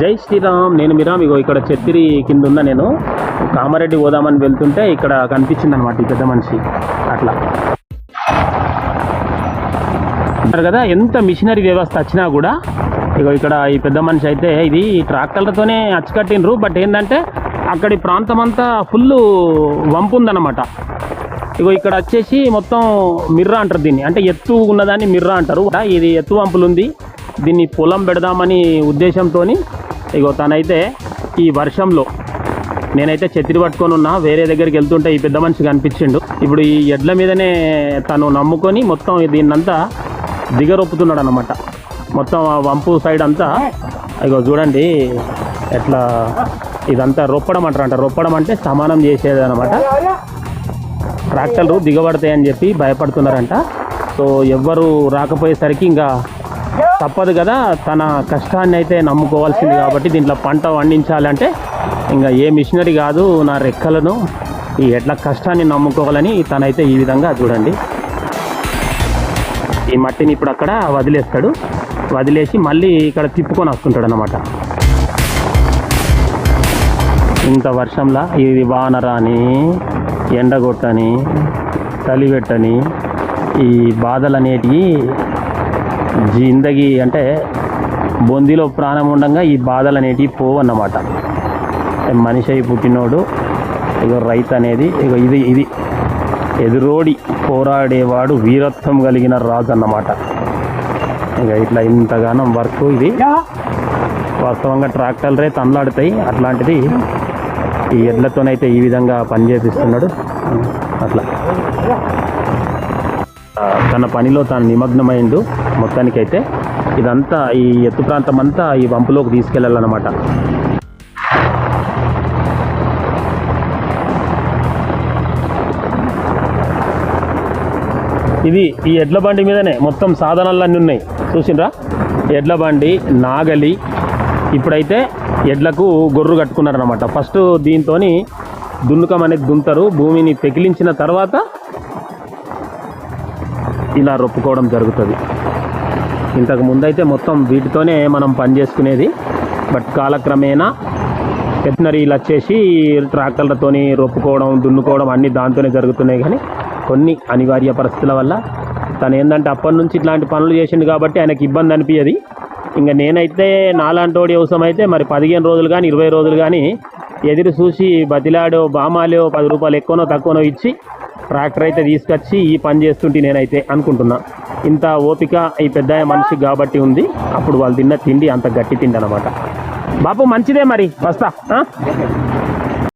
జై శ్రీరామ్. నేను మీరా మీకు ఇక్కడ చెత్తిరి కింద ఉందా నేను. కామారెడ్డి పోదామని వెళ్తుంటే ఇక్కడ కనిపించింది అనమాట ఈ పెద్ద మనిషి. అట్లా. అంటారు కదా ఎంత మిషనరీ వ్యవస్థ వచ్చినా కూడా ఇక ఇక్కడ ఈ పెద్ద మనిషి అయితే ఇది ట్రాక్టర్లతోనే అచ్చకట్టినరు బట్ ఏంటంటే అక్కడి ప్రాంతం అంతా ఫుల్ వంపు ఉందన్నమాట ఇగో ఇక్కడ వచ్చేసి మొత్తం మిర్రా అంటారు దీన్ని. అంటే ఎత్తు ఉన్నదాన్ని మిర్రా అంటారు. ఇది ఎత్తు వంపులు ఉంది దీన్ని పొలం పెడదామని ఉద్దేశంతో ఇగో తనైతే ఈ వర్షంలో నేనైతే చెత్తిరి పట్టుకొని ఉన్నా వేరే దగ్గరికి వెళ్తుంటే ఈ పెద్ద మనిషి కనిపించిండు. ఇప్పుడు ఈ ఎడ్ల మీదనే తను నమ్ముకొని మొత్తం దీన్నంతా దిగరొప్పుతున్నాడు అనమాట మొత్తం ఆ వంపు సైడ్ అంతా ఇగో చూడండి ఎట్లా ఇదంతా రొప్పడం అంటారంట. రొప్పడం అంటే సమానం చేసేది అనమాట ట్రాక్టర్లు దిగబడతాయని చెప్పి భయపడుతున్నారంట. సో ఎవ్వరు రాకపోయేసరికి ఇంకా తప్పదు కదా. తన కష్టాన్ని అయితే నమ్ముకోవాల్సింది కాబట్టి దీంట్లో పంట పండించాలంటే ఇంకా ఏ మిషనరీ కాదు నా రెక్కలను. ఈ ఎట్లా కష్టాన్ని నమ్ముకోవాలని తనైతే ఈ విధంగా చూడండి. ఈ మట్టిని ఇప్పుడు అక్కడ వదిలేస్తాడు. వదిలేసి మళ్ళీ ఇక్కడ తిప్పుకొని వస్తుంటాడు అనమాట ఇంత వర్షంలా ఇది వానరాని ఎండగొట్టని చలిపెట్టని ఈ బాధలు అనేటివి జిందగీ అంటే బొందిలో ప్రాణం ఉండగా ఈ బాధలు అనేటివి పోవన్నమాట మనిషి అయి పుట్టినోడు ఇక రైతు అనేది ఇక ఇది ఇది. ఎదురోడి పోరాడేవాడు వీరత్వం కలిగిన రాజు అన్నమాట ఇక ఇట్లా ఇంతగానం వర్క్ ఇది. వాస్తవంగా ట్రాక్టర్లే తనలాడుతాయి అట్లాంటిది ఈ ఎడ్లతోనైతే ఈ విధంగా పనిచేపిస్తున్నాడు. అట్లా. తన పనిలో తాను నిమగ్నమైండు. మొత్తానికైతే ఇదంతా ఈ ఎత్తు ప్రాంతం అంతా ఈ వంపులోకి తీసుకెళ్ళాలన్నమాట. ఇది ఈ ఎడ్ల బండి మీదనే మొత్తం సాధనాలన్నీ ఉన్నాయి. చూసిండ్రా? ఎడ్ల బండి నాగలి. ఇప్పుడైతే ఎడ్లకు గొర్రు కట్టుకున్నారనమాట ఫస్ట్ దీంతో దున్నుకం అనేది దుంతరు. భూమిని పెకిలించిన తర్వాత ఇలా రొప్పుకోవడం జరుగుతుంది. ఇంతకు ముందైతే మొత్తం వీటితోనే మనం పని చేసుకునేది. బట్ కాలక్రమేణా వెటనరీలు వచ్చేసి ట్రాక్టర్లతోని రొప్పుకోవడం దున్నుకోవడం అన్నీ దాంతోనే జరుగుతున్నాయి. కానీ కొన్ని అనివార్య పరిస్థితుల వల్ల తను ఏంటంటే అప్పటి నుంచి ఇట్లాంటి పనులు చేసిండు కాబట్టి ఆయనకి ఇబ్బంది అనిపించదు ఇంకా నేనైతే నాలాంటోడి అవసరం అయితే మరి పదిహేను రోజులు కానీ ఇరవై రోజులు కానీ ఎదురు చూసి బతిలాడో బామాలో పది రూపాయలు ఎక్కువనో తక్కువనో ఇచ్చి ట్రాక్టర్ అయితే తీసుకొచ్చి ఈ పని చేస్తుంటే నేనైతే అనుకుంటున్నా. ఇంత ఓపిక ఈ పెద్ద మనిషి కాబట్టి ఉంది. అప్పుడు వాళ్ళు తిన్న తిండి అంత గట్టి తిండి అనమాట బాపు మంచిదే మరి. వస్తా.